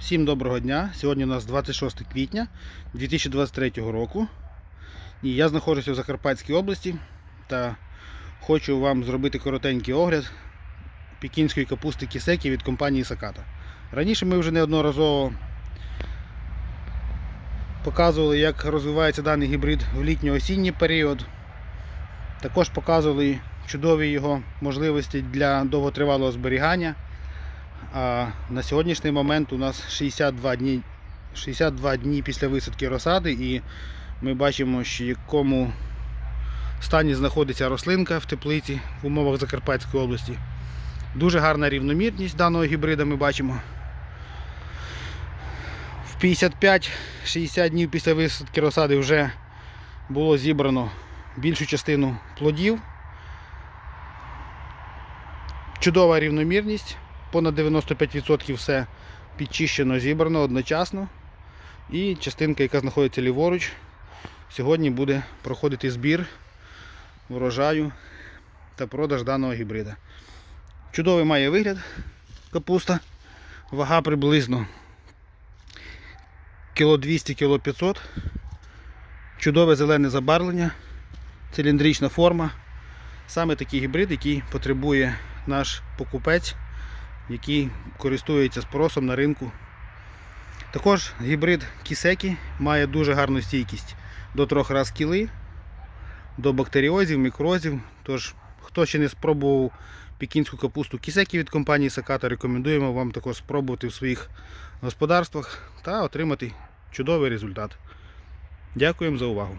Всім доброго дня. Сьогодні у нас 26 квітня 2023 року. І я знаходжуся в Закарпатській області та хочу вам зробити коротенький огляд пекінської капусти кісекі від компанії Саката. Раніше ми вже неодноразово показували, як розвивається даний гібрид в літньо-осінній період. Також показували чудові його можливості для довготривалого зберігання. А на сьогоднішній момент у нас 62 дні, 62 дні після висадки розсади, і ми бачимо, що в якому стані знаходиться рослинка в теплиці в умовах Закарпатської області. Дуже гарна рівномірність даного гібрида ми бачимо. В 55-60 днів після висадки розсади вже було зібрано більшу частину плодів. Чудова рівномірність понад 95% все підчищено, зібрано одночасно. І частинка, яка знаходиться ліворуч, сьогодні буде проходити збір врожаю та продаж даного гібрида. Чудовий має вигляд капуста. Вага приблизно кіло 200 кіло 500 Чудове зелене забарвлення, циліндрична форма. Саме такий гібрид, який потребує наш покупець який користується спросом на ринку. Також гібрид кісекі має дуже гарну стійкість до трьох раз кіли, до бактеріозів, мікрозів. Тож, хто ще не спробував пекінську капусту кісекі від компанії Саката, рекомендуємо вам також спробувати в своїх господарствах та отримати чудовий результат. Дякуємо за увагу.